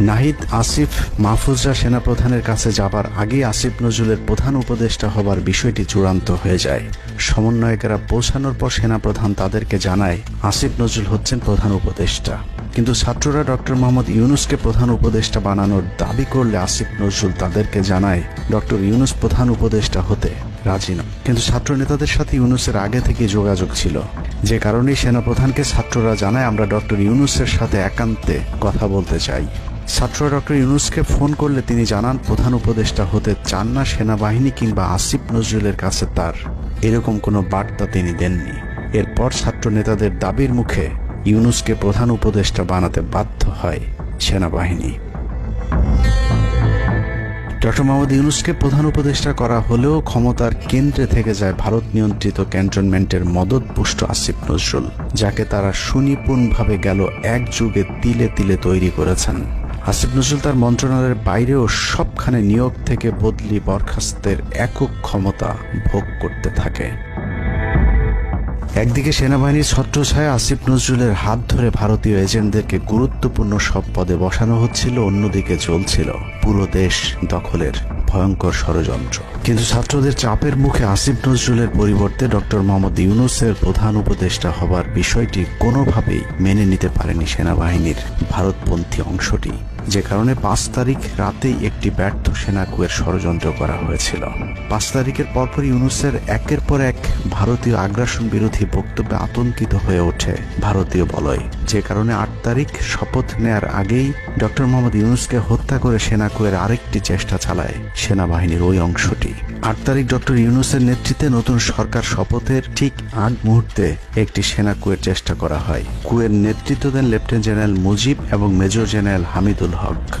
নাহিদ, আসিফ, মাহফুজরা সেনাপ্রধানের কাছে যাবার আগেই আসিফ নজরুলের প্রধান উপদেষ্টা হবার বিষয়টি চূড়ান্ত হয়ে যায়। সমন্বয়কেরা পৌঁছানোর পর সেনাপ্রধান তাদেরকে জানায়, আসিফ নজরুল হচ্ছেন প্রধান উপদেষ্টা। কিন্তু ছাত্ররা ডক্টর মোহাম্মদ ইউনুসকে প্রধান উপদেষ্টা বানানোর দাবি করলে আসিফ নজরুল তাদেরকে জানায় ডক্টর ইউনুস প্রধান উপদেষ্টা হতে রাজি নয় কিন্তু ছাত্র নেতাদের সাথে ইউনুসের আগে থেকে যোগাযোগ ছিল। যে কারণেই সেনাপ্রধানকে ছাত্ররা জানায়, আমরা ডক্টর ইউনুসের সাথে একান্তে কথা বলতে চাই। ছাত্ররা ডক্টর ইউনুসকে ফোন করলে তিনি জানান, প্রধান উপদেষ্টা হতে চান না সেনাবাহিনী কিংবা আসিফ নজরুলের কাছে তার। এরকম কোনো বার্তা তিনি দেননি। এরপর ছাত্র নেতাদের দাবির মুখে ইউনুসকে প্রধান উপদেষ্টা বানাতে বাধ্য হয় সেনাবাহিনী। ডক্টর মোহাম্মদ ইউনুসকে প্রধান উপদেষ্টা করা হলেও ক্ষমতার কেন্দ্রে থেকে যায় ভারত নিয়ন্ত্রিত ক্যান্টনমেন্টের মদতপুষ্ট আসিফ নজরুল, যাকে তারা সুনিপুণভাবে গেল এক যুগে তিলে তিলে তৈরি করেছেন। আসিফ নজরুল তার মন্ত্রণালয়ের বাইরেও সবখানে নিয়োগ থেকে বদলি বরখাস্তের একক ক্ষমতা ভোগ করতে থাকে। একদিকে সেনাবাহিনীর ছত্রছায়া আসিফ নজরুলের হাত ধরে ভারতীয় এজেন্টদেরকে গুরুত্বপূর্ণ সব পদে বসানো হচ্ছিল, অন্যদিকে চলছিল পুরো দেশ দখলের ভয়ঙ্কর ষড়যন্ত্র। কিন্তু ছাত্রদের চাপের মুখে আসিফ নজরুলের পরিবর্তে ডক্টর মোহাম্মদ ইউনুসের প্রধান উপদেষ্টা হবার বিষয়টি কোনোভাবেই মেনে নিতে পারেনি সেনাবাহিনীর ভারতপন্থী অংশটি। যে কারণে পাঁচ তারিখ রাতেই একটি ব্যর্থ সেনা কুয়ের ষড়যন্ত্র করা হয়েছিল। পাঁচ তারিখের পরপরই ইউনুসের একের পর এক ভারতীয় আগ্রাসন বিরোধী বক্তব্যে আতঙ্কিত হয়ে ওঠে ভারতীয় বলয়। যে কারণে আট তারিখ শপথ নেয়ার আগেই ডক্টর মোহাম্মদ ইউনুসকে হত্যা করে সেনা কুয়ের আরেকটি চেষ্টা চালায় সেনাবাহিনীর ওই অংশটি। আট তারিখ ডক্টর ইউনুসের নেতৃত্বে নতুন সরকার শপথের ঠিক আগ মুহূর্তে একটি সেনা কুয়ের চেষ্টা করা হয়। কুয়ের নেতৃত্ব দেন লেফটেন্যান্ট জেনারেল মুজিব এবং মেজর জেনারেল হামিদুল हक।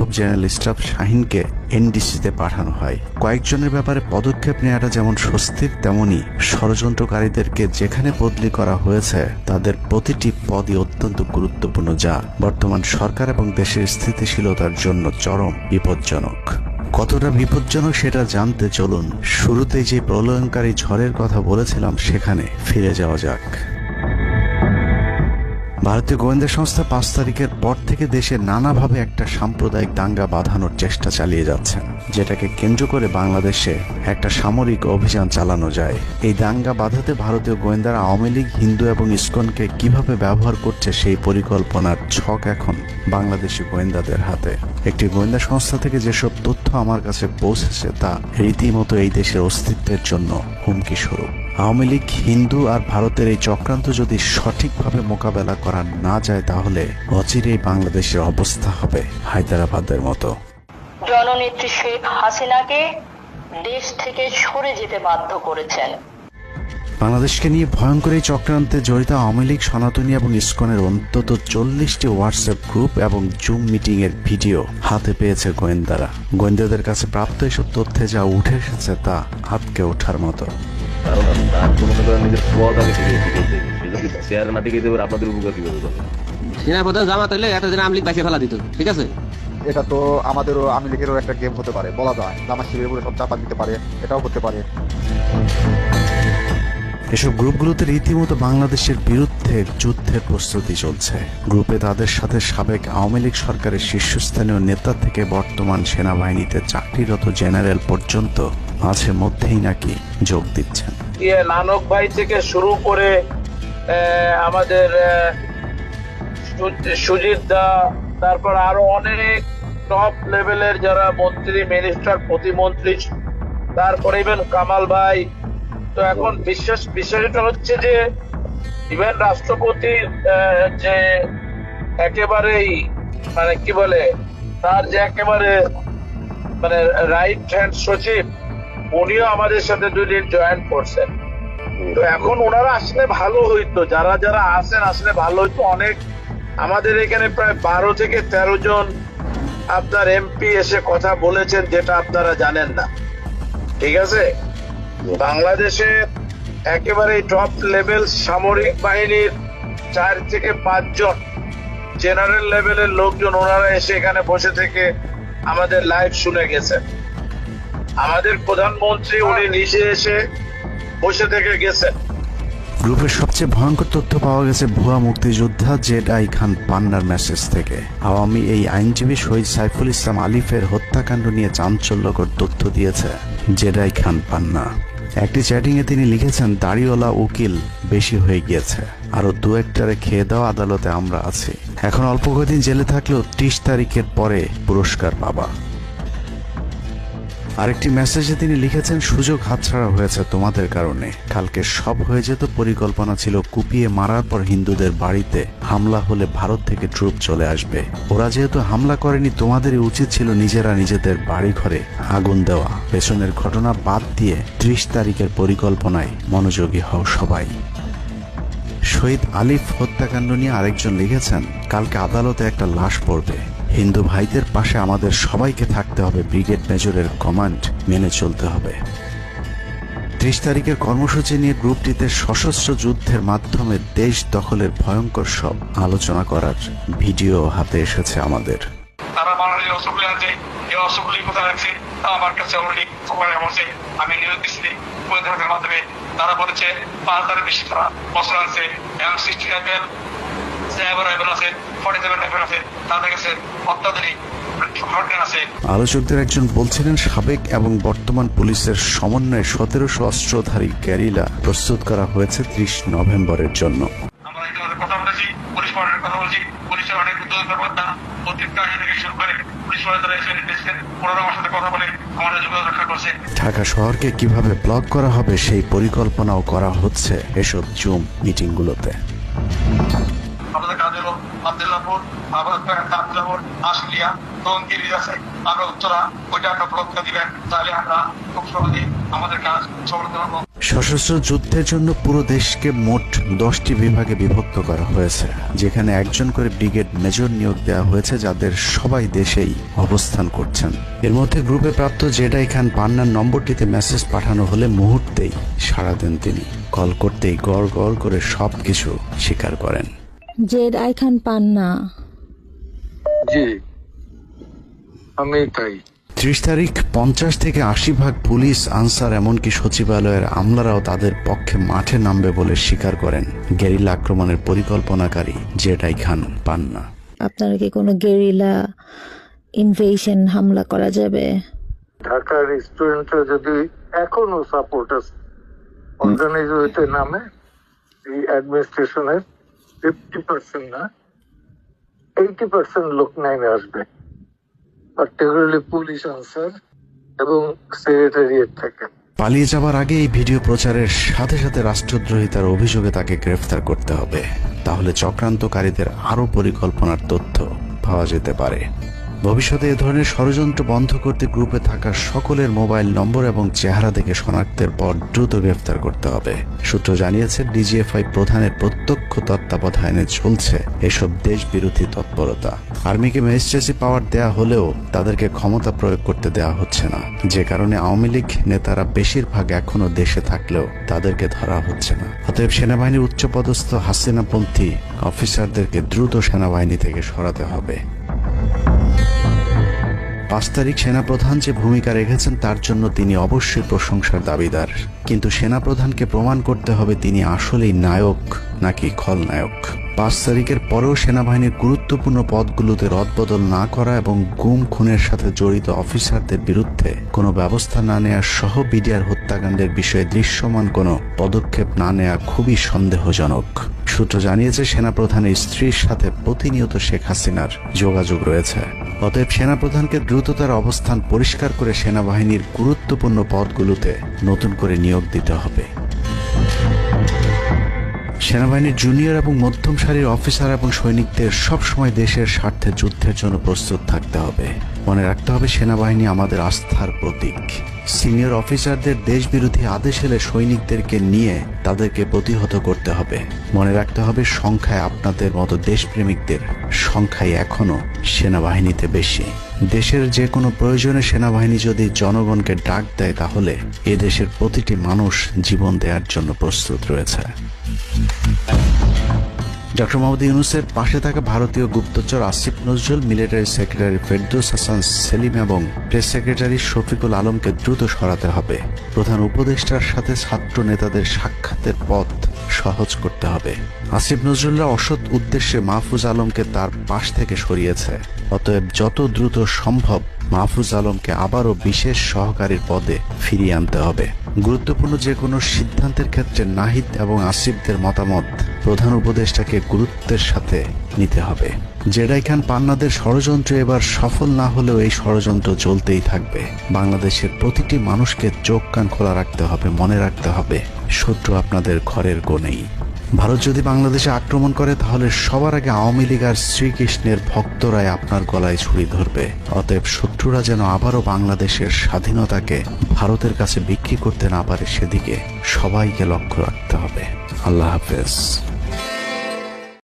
অফ জেনারেল স্টাফ শাহিনকে এনডিসিতে পাঠানো হয়। কয়েকজনের ব্যাপারে পদক্ষেপ নেওয়াটা যেমন স্বস্তির, তেমনি ষড়যন্ত্রকারীদেরকে যেখানে বদলি করা হয়েছে, তাদের প্রতিটি পদই অত্যন্ত গুরুত্বপূর্ণ যা বর্তমান সরকার এবং দেশের স্থিতিশীলতার জন্য চরম বিপজ্জনক। কতটা বিপজ্জনক সেটা জানতে চলুন। শুরুতেই যে প্রলয়নকারী ঝড়ের কথা বলেছিলাম, সেখানে ফিরে যাওয়া যাক। ভারতীয় গোয়েন্দা সংস্থা পাঁচ তারিখের পর থেকে দেশে নানাভাবে একটা সাম্প্রদায়িক দাঙ্গা বাঁধানোর চেষ্টা চালিয়ে যাচ্ছেন যেটাকে কেন্দ্র করে বাংলাদেশে একটা সামরিক অভিযান চালানো যায়। এই দাঙ্গা বাঁধাতে ভারতীয় গোয়েন্দারা আওয়ামী লীগ, হিন্দু এবং ইস্কনকে কীভাবে ব্যবহার করছে সেই পরিকল্পনার ছক এখন বাংলাদেশি গোয়েন্দাদের হাতে। একটি গোয়েন্দা সংস্থা থেকে যেসব তথ্য আমার কাছে পৌঁছেছে, তা রীতিমতো এই দেশের অস্তিত্বের জন্য হুমকি স্বরূপ আওয়ামী লীগ, হিন্দু আর ভারতের এই চক্রান্ত যদি সঠিকভাবে মোকাবেলা করা না যায় তাহলে অচিরেই বাংলাদেশের অবস্থা হবে হায়দ্রাবাদের মতো। জননেত্রী শেখ হাসিনাকে দেশ থেকে সরে যেতে বাধ্য করেছেন। বাংলাদেশকে নিয়ে ভয়ঙ্কর এই চক্রান্তে জড়িত আওয়ামী লীগ সনাতনী এবং ইস্কনের অন্তত চল্লিশটি হোয়াটসঅ্যাপ গ্রুপ এবং জুম মিটিং এর ভিডিও হাতে পেয়েছে গোয়েন্দারা। গোয়েন্দাদের কাছে প্রাপ্ত এসব তথ্যে যা উঠে এসেছে তা হাতকে ওঠার মতো। চেয়ার না দেবে আপনাদের উপকার কীভাবে জামাত হলে আমলিক বাইসে ফেলা দিত ঠিক আছে? এটা তো আমাদেরও আমি লীগেরও একটা গেম হতে পারে বলা যায়। জামা শিবিরের উপরে সব চাপা দিতে পারে এটাও হতে পারে। এসব গ্রুপগুলোতে রীতিমতো বাংলাদেশের বিরুদ্ধে যুদ্ধের প্রস্তুতি চলছে। গ্রুপে তাদের সাথে সাবেক আওয়ামী লীগ সরকারের শীর্ষস্থানীয় নেতা থেকে বর্তমান সেনাবাহিনীতে চাকরিরত জেনারেল পর্যন্ত মাঝে মধ্যেই নাকি যোগ দিচ্ছেন। নানক ভাই থেকে শুরু করে আমাদের সুজিত দা তারপর আরও অনেক টপ লেভেলের যারা মন্ত্রী মিনিস্টার প্রতিমন্ত্রী তারপরে ইভেন কামাল ভাই। তো এখন বিশেষ বিষয়টা হচ্ছে যে ইভেন রাষ্ট্রপতির আহ, যে একেবারেই মানে কি বলে তার যে একেবারে মানে রাইট হ্যান্ড সচিব উনিও আমাদের সাথে দুদিন জয়েন করছেন। তো এখন ওনারা আসলে ভালো হইতো, যারা যারা আসেন আসলে ভালো হইতো। অনেক আমাদের এখানে প্রায় বারো থেকে তেরো জন আপনার এমপি এসে কথা বলেছেন যেটা আপনারা জানেন না। ঠিক আছে? বাংলাদেশে একেবারে টপ লেভেল সামরিক বাহিনীর চার থেকে পাঁচজন জেনারেল লেভেলের লোকজন ওনারা এসে এখানে বসে থেকে আমাদের লাইভ শুনে গেছেন। আমাদের প্রধানমন্ত্রী, উনি নিজে এসে বসে থেকে গেছেন গ্রুপের সবচেয়ে ভয়ঙ্কর তথ্য পাওয়া গেছে ভুয়া মুক্তিযোদ্ধা জেড আই খান পান্নার মেসেজ থেকে। আওয়ামী এই আইনজীবী শহীদ সাইফুল ইসলাম আলিফের হত্যাকাণ্ড নিয়ে চাঞ্চল্যকর তথ্য দিয়েছে জেডাই খান পান্না। একটি চ্যাটিং এ তিনি লিখেছেন, দাড়িওয়ালা উকিল বেশি হয়ে গিয়েছে। আরও দু একটারে খেয়ে দেওয়া আদালতে আমরা আছি। এখন অল্প কয়েকদিন জেলে থাকলেও ত্রিশ তারিখের পরে পুরস্কার পাবা। আরেকটি মেসেজে তিনি লিখেছেন, সুযোগ হাতছাড়া হয়েছে তোমাদের কারণে। কালকে সব হয়ে যেত পরিকল্পনা ছিল কুপিয়ে মারার পর হিন্দুদের বাড়িতে হামলা হলে ভারত থেকে ট্রুপ চলে আসবে। ওরা যেহেতু হামলা করেনি, তোমাদেরই উচিত ছিল নিজেরা নিজেদের বাড়ি ঘরে আগুন দেওয়া। পেছনের ঘটনা বাদ দিয়ে ত্রিশ তারিখের পরিকল্পনায় মনোযোগী হও সবাই। শহীদ আলিফ হত্যাকাণ্ড নিয়ে আরেকজন লিখেছেন, কালকে আদালতে একটা লাশ পড়বে। হিন্দু ভাইদের পাশে আমাদের সবাইকে থাকতে হবে। ব্রিগেড মেজরের কমান্ড মেনে চলতে হবে। ত্রিশ তারিখের কর্মসূচি নিয়ে গ্রুপটিতে সশস্ত্র যুদ্ধের মাধ্যমে দেশ দখলের ভয়ঙ্কর সব আলোচনা করার ভিডিও হাতে এসেছে আমাদের। তারা যে অস্ত্রগুলি আছে অস্ত্রগুলি কোথায় তা আমার কাছে অলরেডি খবর এমনছে, আমি নিউজ দিচ্ছি প্রতিনিধিদের মাধ্যমে তারা বলেছে, পাঁচ হাজারের বেশি তারা অস্ত্র আছে এম সিক্সটি রাইফেল আছে ফর্টি সেভেন রাইফেল আছে, তাদের কাছে অত্যাধুনিক আলোচকদের একজন বলছিলেন, সাবেক এবং বর্তমান পুলিশের সমন্বয়ে সতেরোশো অস্ত্রধারী গ্যারিলা প্রস্তুত করা হয়েছে ত্রিশ নভেম্বরের জন্য। পুলিশ পার্টির কথা বলছি। পুলিশের অনেক উদ্যোগ ব্যাপারটা প্রত্যেকটা থেকে শুরু করে পুলিশ তারা এসে এসেছেন ওনারা আমার সাথে কথা বলে আমাদের যোগাযোগ রক্ষা করছে। ঢাকা শহরকে কীভাবে ব্লক করা হবে, সেই পরিকল্পনাও করা হচ্ছে এসব জুম মিটিংগুলোতে আবার আশুলিয়া টঙ্গিরি আছে। উত্তরা, ওইটা একটা দিবেন, তাহলে আমরা খুব সহজেই আমাদের কাজ সশস্ত্র যুদ্ধের জন্য পুরো দেশকে মোট দশটি বিভাগে বিভক্ত করা হয়েছে, যেখানে একজন করে ব্রিগেড মেজর নিয়োগ দেওয়া হয়েছে, যাদের সবাই দেশেই অবস্থান করছেন। এর মধ্যে গ্রুপে প্রাপ্ত জেডাই খান পান্নার নম্বরটিতে মেসেজ পাঠানো হলে মুহূর্তেই সাড়া দেন তিনি। কল করতেই গড় গড় করে সবকিছু স্বীকার করেন। Z I Khan Panna ji. আমি তাই। ত্রিশ তারিখ পঞ্চাশ থেকে আশি ভাগ পুলিশ আনসার এমনকি সচিবালয়ের আমলারাও তাদের পক্ষে মাঠে নামবে বলে স্বীকার করেন গেরিলা আক্রমণের পরিকল্পনাকারী জেটাই খান পান্না আপনারা কি কোনো গেরিলা ইনভেশন হামলা করা যাবে? ঢাকার স্টুডেন্টরা যদি এখনও সাপোর্টার্স অর্গানাইজ হইতে নামে এই অ্যাডমিনিস্ট্রেশনের ফিফটি পার্সেন্ট না এইটি পার্সেন্ট লোক নাইমে আসবে। পার্টিকুলারলি পুলিশ আনসার এবং সেক্রেটারিয়েট থেকে। পালিয়ে যাবার আগে এই ভিডিও প্রচারের সাথে সাথে রাষ্ট্রদ্রোহিতার অভিযোগে তাকে গ্রেফতার করতে হবে। তাহলে চক্রান্তকারীদের আরও পরিকল্পনার তথ্য পাওয়া যেতে পারে। ভবিষ্যতে এ ধরনের ষড়যন্ত্র বন্ধ করতে গ্রুপে থাকা সকলের মোবাইল নম্বর এবং চেহারা দেখে শনাক্তের পর দ্রুত গ্রেফতার করতে হবে। সূত্র জানিয়েছে, ডিজিএফআই প্রধানের প্রত্যক্ষ তত্ত্বাবধানে চলছে এসব দেশ বিরোধী তৎপরতা। আর্মিকে ম্যাজিস্ট্রেসি পাওয়ার দেয়া হলেও তাদেরকে ক্ষমতা প্রয়োগ করতে দেওয়া হচ্ছে না। যে কারণে আওয়ামী লীগ নেতারা বেশিরভাগ এখনও দেশে থাকলেও তাদেরকে ধরা হচ্ছে না। অতএব সেনাবাহিনীর উচ্চপদস্থ হাসিনাপন্থী অফিসারদেরকে দ্রুত সেনাবাহিনী থেকে সরাতে হবে। পাঁচ তারিখ সেনাপ্রধান যে ভূমিকা রেখেছেন তার জন্য তিনি অবশ্যই প্রশংসার দাবিদার। কিন্তু সেনাপ্রধানকে প্রমাণ করতে হবে তিনি আসলেই নায়ক নাকি খলনায়ক। পাঁচ তারিখের পরেও সেনাবাহিনীর গুরুত্বপূর্ণ পদগুলোতে রদবদল না করা এবং গুম খুনের সাথে জড়িত অফিসারদের বিরুদ্ধে কোনো ব্যবস্থা না নেওয়া সহ বিডিআর হত্যাকাণ্ডের বিষয়ে দৃশ্যমান কোনো পদক্ষেপ না নেওয়া খুবই সন্দেহজনক। সূত্র জানিয়েছে, সেনাপ্রধানের স্ত্রীর সাথে প্রতিনিয়ত শেখ হাসিনার যোগাযোগ রয়েছে। অতএব সেনাপ্রধানকে দ্রুত তার অবস্থান পরিষ্কার করে সেনাবাহিনীর গুরুত্বপূর্ণ পদগুলোতে নতুন করে নিয়োগ দিতে হবে। সেনাবাহিনীর জুনিয়র এবং মধ্যম সারির অফিসার এবং সৈনিকদের সবসময় দেশের স্বার্থে যুদ্ধের জন্য প্রস্তুত থাকতে হবে। মনে রাখতে হবে, সেনাবাহিনী আমাদের আস্থার প্রতীক। সিনিয়র অফিসারদের দেশবিরোধী আদেশ এলে সৈনিকদেরকে নিয়ে তাদেরকে প্রতিহত করতে হবে। মনে রাখতে হবে, সংখ্যায় আপনাদের মতো দেশপ্রেমিকদের সংখ্যাই এখনও সেনাবাহিনীতে বেশি। দেশের যে কোনো প্রয়োজনে সেনাবাহিনী যদি জনগণকে ডাক দেয়, তাহলে এ দেশের প্রতিটি মানুষ জীবন দেওয়ার জন্য প্রস্তুত রয়েছে। ডক্টর মোহাম্মদ ইউনুসের পাশে থাকা ভারতীয় গুপ্তচর আসিফ নজরুল, মিলিটারি সেক্রেটারি ফেরদৌস হাসান সেলিম এবং প্রেস সেক্রেটারি শফিকুল আলমকে দ্রুত সরাতে হবে। প্রধান উপদেষ্টার সাথে ছাত্র নেতাদের সাক্ষাতের পথ সহজ করতে হবে। আসিফ নজরুল্লাহ অসৎ উদ্দেশ্যে মাহফুজ আলমকে তার পাশ থেকে সরিয়েছে। অতএব যত দ্রুত সম্ভব মাহফুজ আলমকে আবারও বিশেষ সহকারীর পদে ফিরিয়ে আনতে হবে। গুরুত্বপূর্ণ যে কোনো সিদ্ধান্তের ক্ষেত্রে নাহিদ এবং আসিফদের মতামত প্রধান উপদেষ্টাকে গুরুত্বের সাথে নিতে হবে। জেডাই খান পান্নাদের ষড়যন্ত্র এবার সফল না হলেও এই ষড়যন্ত্র চলতেই থাকবে। বাংলাদেশের প্রতিটি মানুষকে চোখ কান খোলা রাখতে হবে, মনে রাখতে হবে। শত্রু আপনাদের ঘরের কোণেই। ভারত যদি বাংলাদেশে আক্রমণ করে, তাহলে সবার আগে আওয়ামী লীগ আর শ্রীকৃষ্ণের ভক্তরাই আপনার গলায় ছুরি ধরবে। অতএব শত্রুরা যেন আবারও বাংলাদেশের স্বাধীনতাকে ভারতের কাছে বিক্রি করতে না পারে, সেদিকে সবাইকে লক্ষ্য রাখতে হবে। আল্লাহ হাফেজ।